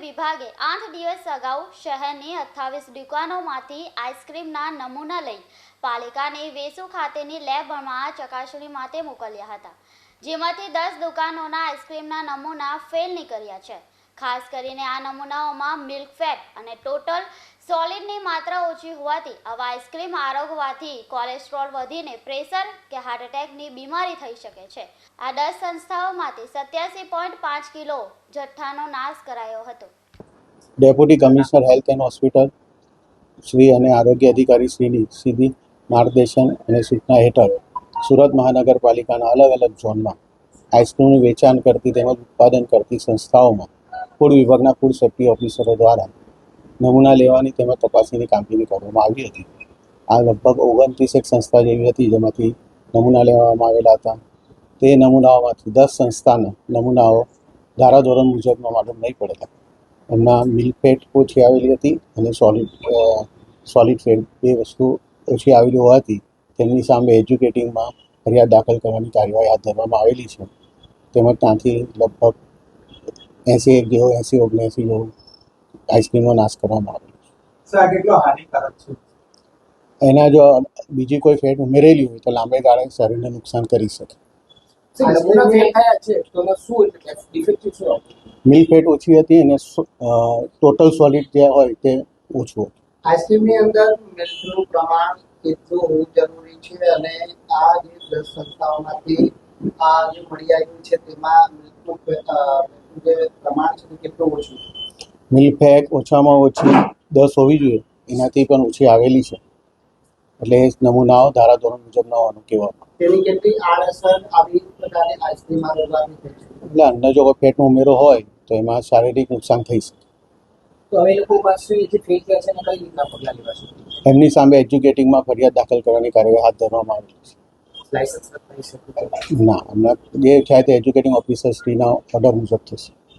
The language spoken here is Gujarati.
વિભાગે આઠ દિવસ અગાઉ શહેરની અઠ્ઠાવીસ દુકાનોમાંથી આઈસ્ક્રીમના નમૂના લઈ પાલિકાની વેસુ ખાતેની લેબમાં ચકાસણી માટે મોકલ્યા હતા, જેમાંથી દસ દુકાનોના આઈસ્ક્રીમના નમૂના ફેલ નીકળ્યા છે. ખાસ કરીને આ નમૂનાઓમાં મિલ્ક ફેટ અને ટોટલ સોલિડની માત્રા ઓછી હોવાથી આવા આઈસ્ક્રીમ આરોગવાથી કોલેસ્ટ્રોલ વધીને પ્રેશર કે હાર્ટ એટેકની બીમારી થઈ શકે છે. આ દસ સંસ્થાઓમાંથી સત્યાસી પોઈન્ટ પાંચ કિલો જથ્થાનો નાશ કરાયો હતો. Deputy commissioner health and hospital Shri અને આરોગ્ય અધિકારી શ્રીની સીધી માર્ગદર્શન અને સૂચના હેઠળ સુરત મહાનગરપાલિકાના અલગ અલગ ઝોનમાં આઈસ્ક્રીમનું વેચાણ કરતી તેમજ ઉત્પાદન કરતી સંસ્થાઓમાં ફૂડ વિભાગના ફૂડ સેફ્ટી ઓફિસરો દ્વારા નમૂના લેવાની તેમજ તપાસણીની કામગીરી કરવામાં આવી હતી. આ લગભગ ઓગણત્રીસ એક સંસ્થા જેવી હતી જેમાંથી નમૂના લેવામાં આવેલા હતા. તે નમૂનાઓમાંથી દસ સંસ્થાના નમૂનાઓ ધારાધોરણ મુજબમાં માલુમ નહીં પડેલા. એમના મિલ્કફેટ ઓછી આવેલી હતી અને સોલિડ સોલિડ ફેટ બે વસ્તુ ઓછી આવેલી હોવાથી તેમની સામે એજ્યુકેટિંગમાં ફરિયાદ દાખલ કરવાની કાર્યવાહી હાથ ધરવામાં આવેલી છે. તેમજ ત્યાંથી લગભગ એંસી એક જેવો એંસી ઓગણએંસી જેવો આઈસ્ક્રીમનો નાશ કરવામાં આવ્યો. કેટલો હાનિકારક છે? એના જો બીજી કોઈ ફેટ ઉમેરેલી હોય તો લાંબે ગાળે શરીરને નુકસાન કરી શકે? મિલ્ક ફેટ ઓછી હતી અને ટોટલ સોલિડ જે હોય તે ઓછું હતું. આઈસ્ક્રીમની અંદર મિલ્કનું પ્રમાણ કેટલું હોવું જરૂરી છે અને આ જે દસ સંસ્થાઓમાંથી આ જે મળી આવ્યું છે તેમાં મિલ્કનું અ, મિલ્કનું જે પ્રમાણ છે તે કેટલું ઓછું? ઓછામાં ઓછી દસ હોવી જોઈએ. એનાથી પણ ઓછી આવેલી છે. એટલે એ નમૂનાઓ ધારાધોરણ મુજબ ન હોવાનું કહેવામાં તેની કેટલી આડઅસર આવી એટલે જો ફેટનો ઉમેરો હોય તો એમાં શારીરિક નુકસાન થઈ શકે. તો હવે લોકો પાસે જે ફેલ છે એને કઈ રીતના પગલાં લેવા છે એમની સામે એજ્યુકેટિંગમાં ફરિયાદ દાખલ કરવાની કાર્યવાહી હાથ ધરવામાં આવેલી શકે છે? ના હમણાં જે થાય તે એજ્યુકેટિંગ ઓફિસર શ્રીના ઓર્ડર મુજબ થશે.